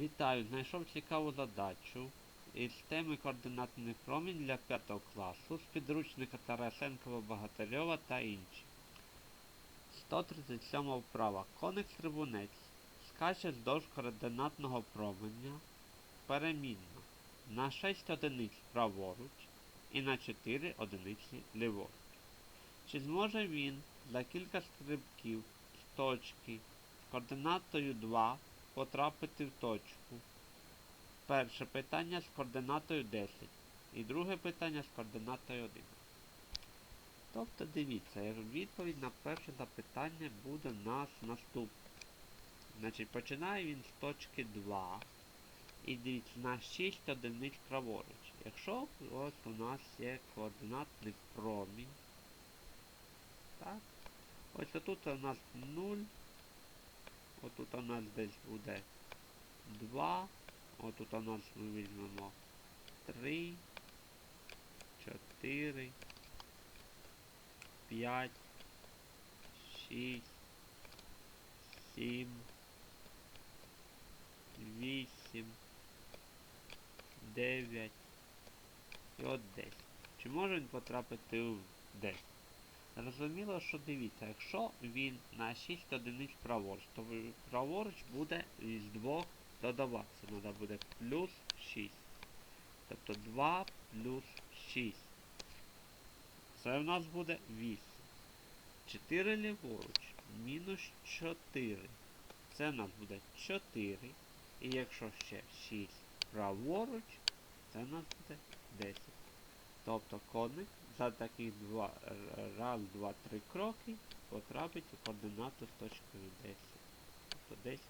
Вітаю, знайшов цікаву задачу із теми координатний промінь для 5 класу з підручника Тарасенкова Багатирьова та інші. 137 вправа. Коник стрибунець скаче вздовж координатного променя перемінно на 6 одиниць праворуч і на 4 одиниці ліворуч. Чи зможе він за кілька стрибків з точки з координатою 2 потрапити в точку? Перше питання з координатою 10 і друге питання з координатою 1. Тобто дивіться, відповідь на перше запитання буде у нас наступна. Значить, починає він з точки 2. І дивіться, на 6 одиниць праворуч. Якщо ось у нас є координатний промінь. Так. Ось отут у нас 0. Отут у нас десь буде 2. Отут у нас ми візьмемо 3, 4, 5, 6, 7, 8, 9 і от 10. Чи може він потрапити в 10? Зрозуміло, що дивіться, якщо він на 6 одиниць праворуч, то праворуч буде із двох додаватися. Треба буде плюс 6. Тобто 2 плюс 6. Це в нас буде 8. 4 ліворуч. Мінус 4. Це в нас буде 4. І якщо ще 6 праворуч, це в нас буде 10. Тобто коник за таких два, раз, два, три кроки потрапить у координату з точкою 10. Тобто 10.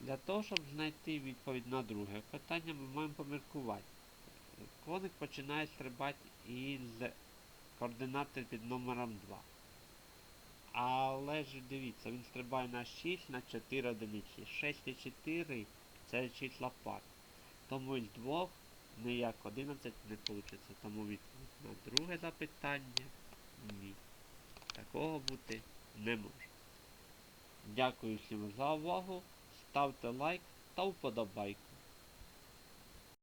Для того, щоб знайти відповідь на друге питання, ми маємо поміркувати. Коник починає стрибати із координати під номером 2. Але ж дивіться, він стрибає на 6 на 4 одиниці. 6 і 4 це числа пар. Тому із двох ніяк 11 не вийде. Тому відповідь на друге запитання ні. Такого бути не може. Дякую всім за увагу. Ставте лайк та вподобайку.